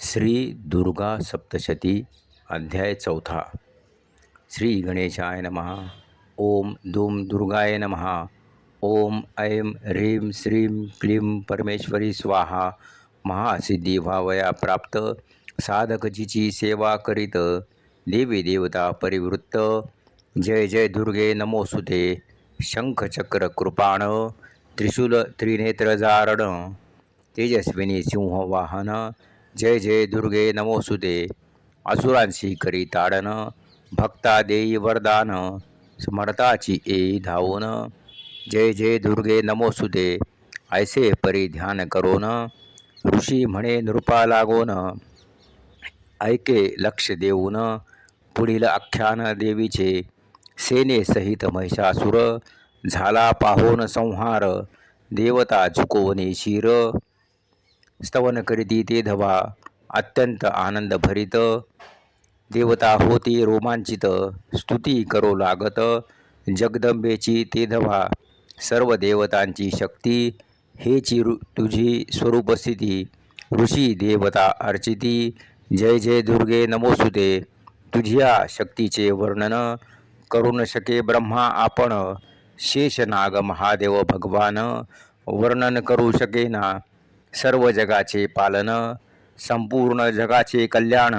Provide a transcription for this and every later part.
श्री दुर्गा सप्तशती अध्याय चौथा। श्री गणेशाय नमः। ओम दुम दुर्गाय नमः। ओम ऐं ह्रीं श्रीं क्लीं परमेश्वरी स्वाहा। महासिद्धी व्हावया प्राप्त साधकजीची सेवा करीत देवी देवता परिवृत्त। जय जय दुर्गे नमोसुते शंखचक्र कृपाण। त्रिशूल त्रिनेत्रजारण तेजस्विनी सिंहवाहन जय जय दुर्गे नमोसुदे असुरांशी करी ताडन भक्ता देई वरदान स्मरताची एई धावून। जय जय दुर्गे नमोसुदे ऐसे परी ध्यान करोन। ऋषी म्हणे नृपा लागोन ऐके लक्ष देऊन। पुढील आख्यान देवीचे सेनेसहित महिषासुर झाला पाहोन संहार देवता झुकवणे शिर। स्तवन करीती ते धवा अत्यंत आनंद भरित देवता होती रोमांचित स्तुती करो लागत। जगदंबेची ते धवा सर्व देवतांची शक्ती हेची रु तुझी स्वरूपस्थिती। ऋषी देवता अर्चिती जय जय दुर्गे नमोसुते तुझ्या शक्तीचे वर्णन करू न शके ब्रह्मा आपण। शेषनाग महादेव भगवान वर्णन करू शकेना। सर्व जगाचे पालन संपूर्ण जगाचे कल्याण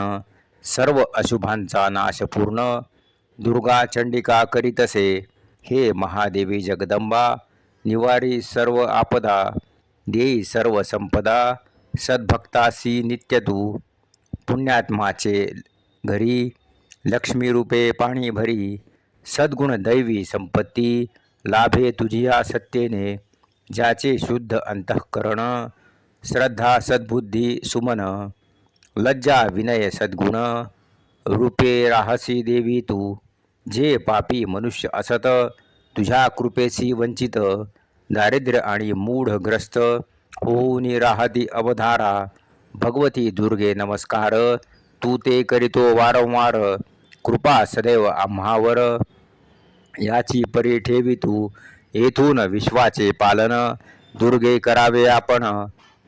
सर्व अशुभांचा नाश पूर्ण. दुर्गा चंडिका करीतसे हे महादेवी जगदंबा निवारी सर्व आपदा देई सर्व संपदा सद्भक्तासी नित्य तू पुण्यात्माचे घरी लक्ष्मीरूपे पाणी भरी सद्गुण दैवी संपत्ती लाभे तुझिया सत्तेने ज्याचे शुद्ध अंतःकरण श्रद्धा सद्बुद्धी सुमन लज्जा विनय सद्गुण रूपे राहसी देवी तू जे पापी मनुष्य असत तुझ्या कृपेशी वंचित दारिद्र्य आणि मूढग्रस्त होऊन राहती अवधारा भगवती दुर्गे नमस्कार तू ते करीतो वारंवार कृपा सदैव आम्हावर याची परी ठेवी तू येथून विश्वाचे पालन दुर्गे करावे आपण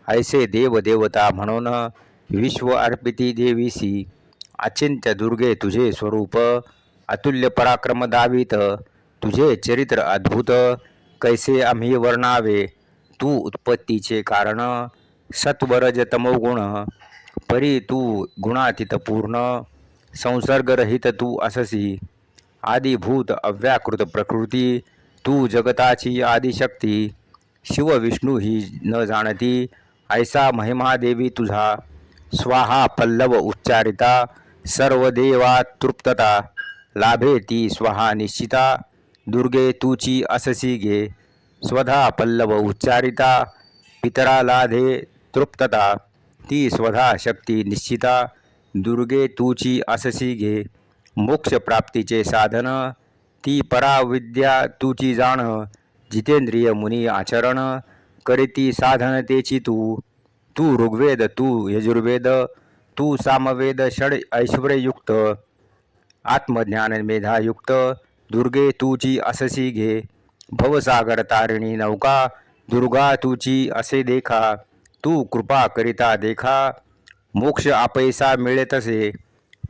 ऐसे देवदेवता म्हणून विश्व अर्पिती देवीसी अचिंत्य दुर्गे तुझे स्वरूप अतुल्य पराक्रम दावित तुझे चरित्र अद्भुत कैसे आम्ही वर्णावे तू उत्पत्तीचे कारण सत्वरज तमोगुण परी तू गुणातीत पूर्ण संसर्गरहित तू अससी आदिभूत अव्याकृत प्रकृती तू जगताची आदिशक्ती शिव विष्णू ही न जाणती ऐसा महिमा देवी तुझा स्वाहा पल्लव उच्चारिता सर्व देवा तृप्तता लाभे ती स्वाहा निश्चिता दुर्गे तूची अससी घे स्वधा पल्लव उच्चारिता पितरा लाधे तृप्तता ती स्वधा शक्ती निश्चिता दुर्गे तूची अससी घे मोक्षप्राप्तीचे साधन ती पराविद्या तुची जाण जितेंद्रिय मुनी आचरण करीती साधनतेची तू. तू ऋग्वेद तू यजुर्वेद तू सामवेद षड ऐश्वर्ययुक्त. आत्मज्ञान मेधायुक्त. दुर्गे तूची अससी घे. भवसागर तारिणी नौका. दुर्गा तुची असे देखा. तू कृपा करिता देखा. मोक्ष आपैसा मिळे तसे.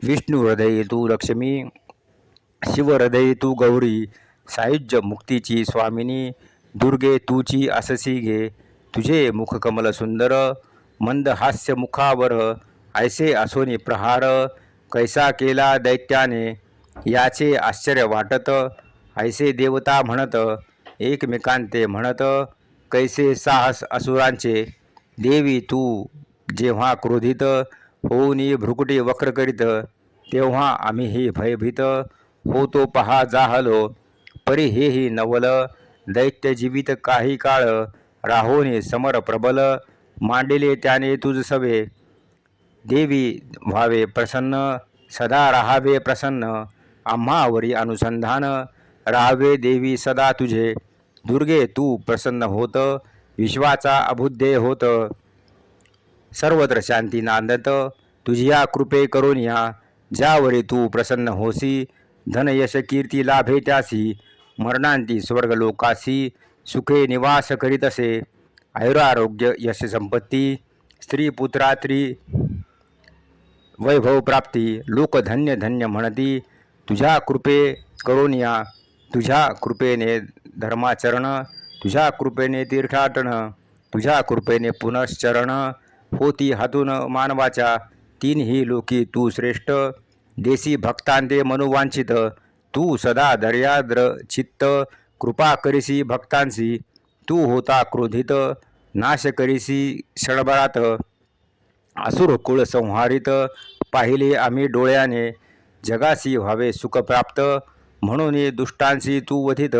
विष्णू हृदयी तू लक्ष्मी. शिव हृदयी तू गौरी. सायुज्य मुक्तीची स्वामिनी. दुर्गे तूची आससी घे. तुझे मुखकमल सुंदर मंद हास्य मुखावर ऐसे असोनी प्रहार कैसा केला दैत्याने याचे आश्चर्य वाटत ऐसे देवता म्हणत एकमेकांते म्हणत कैसे साहस असुरांचे देवी तू जेव्हा क्रोधित होऊनी भ्रुकुटी वक्र करीत तेव्हा आम्हीही भयभीत होतो पहा जाहलो परी हेही नवल दैत्य जीवित काही काळ राहोने समर प्रबल मांडिले त्याने तुझ सवे देवी व्हावे प्रसन्न सदा राहावे प्रसन्न आम्हावरी अनुसंधान राहावे देवी सदा तुझे. दुर्गे तू प्रसन्न होत विश्वाचा अबुद्धे होत. सर्वत्र शांती नांदत तुझिया कृपे करून या ज्यावरी तू प्रसन्न होसी धन यश कीर्ती लाभे त्यासी. मरणांती स्वर्गलोकासी सुखे निवास करीत असे. आयुरारोग्य यश संपत्ती स्त्री पुत्रात्री वैभव प्राप्ती लोक धन्य धन्य म्हणती तुझ्या कृपे करोनिया तुझ्या कृपेने धर्माचरण तुझ्या कृपेने तीर्थाटन तुझ्या कृपेने पुनश्चरण. होती हातून मानवाच्या तीनही लोकी तू श्रेष्ठ. देसी भक्तांते मनोवांछित तू सदा दर्याद्र चित्त कृपा करिसी भक्तांसी तू होता क्रोधित नाश करीसी क्षणभरात असुर कुळ संहारित पाहिले आम्ही डोळ्याने जगासी व्हावे सुखप्राप्त म्हणून दुष्टांशी तू वधित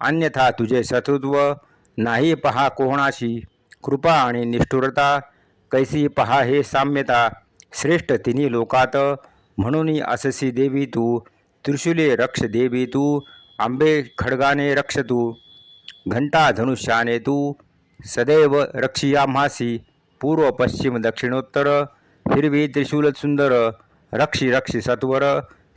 अन्यथा तुझे शत्रुत्व नाही पहा कोणाशी. कृपा आणि निष्ठुरता कैसी पहा हे साम्यता श्रेष्ठ तिन्ही लोकात म्हणून अससी देवी तू त्रिशूले रक्ष देवी तू आंबे खडगाने रक्ष तू घंटा धनुष्याने तू सदैव रक्षिया मासी पूर्व पश्चिम दक्षिणोत्तर हिरवी त्रिशूल सुंदर रक्षी रक्षी सत्वर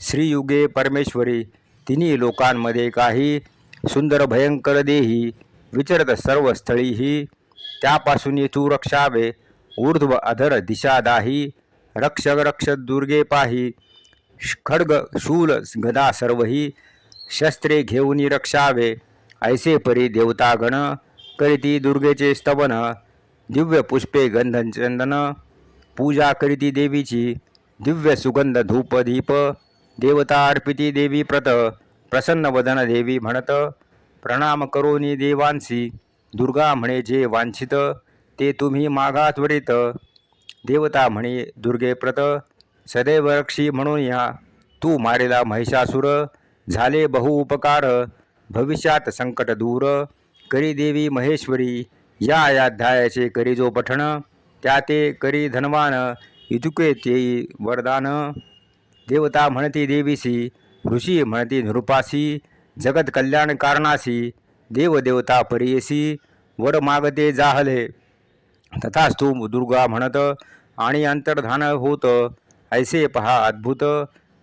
श्रीयुगे परमेश्वरी तिन्ही लोकांमध्ये काही सुंदर भयंकर देही विचरत सर्व स्थळीही त्यापासून तू रक्षावे ऊर्ध्व अधर दिशा दाही रक्षक रक्ष दुर्गे पाही खड्ग शूल गदा सर्वही शस्त्रे घेऊन रक्षावे. ऐसे परी देवतागण करीती दुर्गेचे स्तवन दिव्य पुष्पे गंधचंदन पूजा करीती देवीची दिव्य सुगंध धूप दीप देवता अर्पिती देवी प्रत प्रसन्न वदन देवी म्हणत प्रणाम करोनी देवांसी दुर्गा म्हणे जे वांछित ते तुम्ही मागा त्वरित देवता म्हणे दुर्गे प्रत सदैव रक्षी म्हणून या. तू मारेला महिषासुर झाले बहु उपकार भविष्यात संकट दूर. करी देवी महेश्वरी या अध्यायाचे करी जो पठण त्या ते करी धनवान इतुके ते वरदान. देवता म्हणती देवीसी ऋषी म्हणती नृपासी जगत कल्याण कारणासी देवदेवता परियसी वर मागते जाहले. तथास्तु दुर्गा म्हणत आणि अंतर्धान होत ऐसे पहा अद्भुत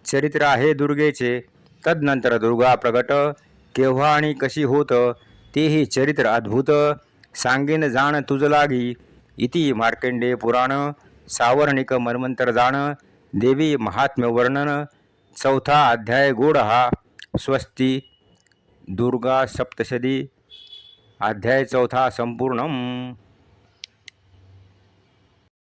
चरित्र आहे दुर्गेचे. तदनंतर दुर्गा प्रगट केव्हा आणि कशी होत तेही चरित्र अद्भुत. सांगेन जाण तुझ लागी इति मार्कंडे पुराण सावर्णिक मन्वंतर जाण देवी महात्म्य वर्णन चौथा अध्याय गोड हा स्वस्ती दुर्गा सप्तशती अध्याय चौथा संपूर्ण